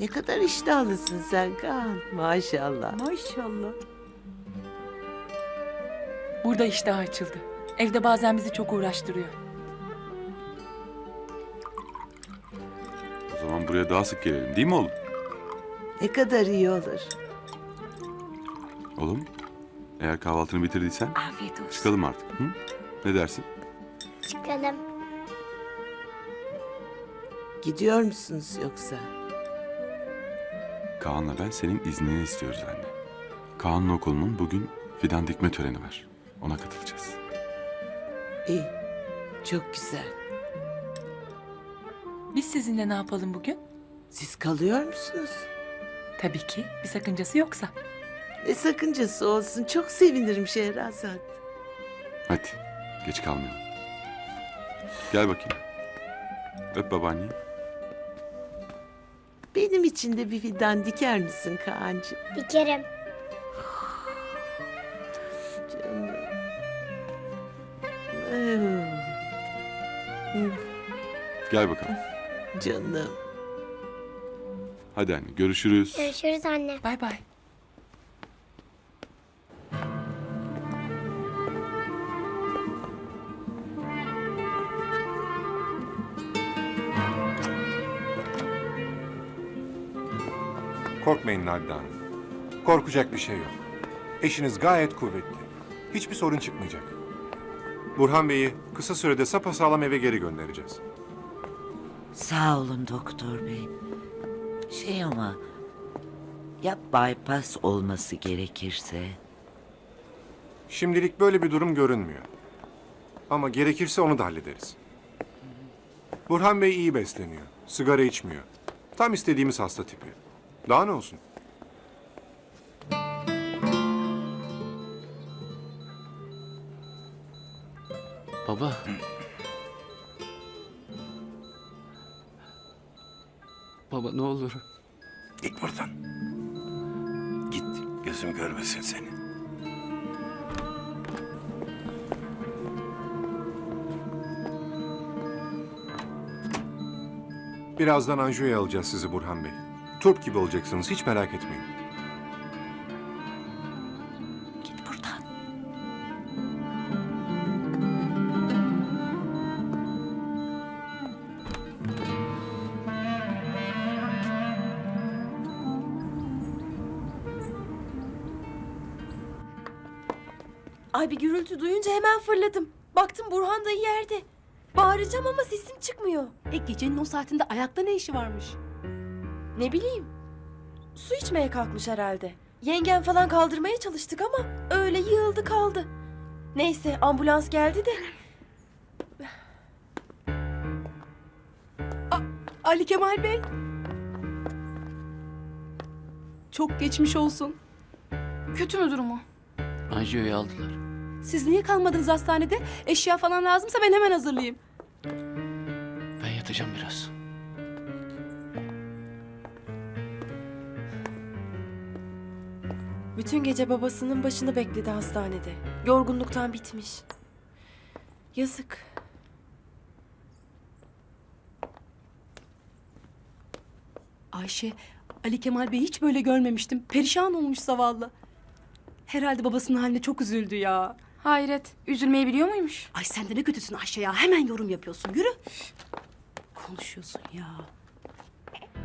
Ne kadar iştahlısın sen Kaan. Maşallah. Maşallah. Burada iştah açıldı. Evde bazen bizi çok uğraştırıyor. O zaman buraya daha sık gelelim değil mi oğlum? Ne kadar iyi olur. Oğlum, eğer kahvaltını bitirdiysen Afiyet olsun. çıkalım artık. Hı? Ne dersin? Çıkalım. Gidiyor musunuz yoksa? Kaan'la ben senin iznini istiyoruz anne. Kaan'ın okulunun bugün fidan dikme töreni var. Ona katılacağız. İyi. Çok güzel. Biz sizinle ne yapalım bugün? Siz kalıyor musunuz? Tabii ki bir sakıncası yoksa. Ne sakıncası olsun. Çok sevinirim Şehrazat. Hadi, geç kalmayalım. Gel bakayım. Öp babaanneyi. Benim için de bir fidan diker misin Kaan'cığım? Dikerim. Canım. Gel bakalım. Canım. Hadi anne, görüşürüz. Görüşürüz anne. Bay bay. Korkmayın Nadide Hanım. Korkacak bir şey yok. Eşiniz gayet kuvvetli. Hiçbir sorun çıkmayacak. Burhan Bey'i kısa sürede sapasağlam eve geri göndereceğiz. Sağ olun doktor bey. Şey ama ya bypass olması gerekirse? Şimdilik böyle bir durum görünmüyor. Ama gerekirse onu da hallederiz. Burhan Bey iyi besleniyor. Sigara içmiyor. Tam istediğimiz hasta tipi. Daha ne olsun? Baba. Baba ne olur. Git buradan. Git. Gözüm görmesin seni. Birazdan Anju'ya alacağız sizi Burhan Bey. Turp gibi olacaksınız. Hiç merak etmeyin. Git buradan. Ay bir gürültü duyunca hemen fırladım. Baktım Burhan dayı yerde. Bağıracağım ama sesim çıkmıyor. E gecenin o saatinde ayakta ne işi varmış? Ne bileyim. Su içmeye kalkmış herhalde. Yengen falan kaldırmaya çalıştık ama öyle yığıldı kaldı. Neyse ambulans geldi de. Ali Kemal Bey. Çok geçmiş olsun. Kötü mü durumu? Anjiyo'yu aldılar. Siz niye kalmadınız hastanede? Eşya falan lazımsa ben hemen hazırlayayım. Ben yatacağım biraz. Bütün gece babasının başını bekledi hastanede. Yorgunluktan bitmiş. Yazık. Ayşe, Ali Kemal Bey'i hiç böyle görmemiştim. Perişan olmuş zavallı. Herhalde babasının haline çok üzüldü ya. Hayret. Üzülmeyi biliyor muymuş? Ay sen de ne kötüsün Ayşe ya. Hemen yorum yapıyorsun. Yürü. Konuşuyorsun ya.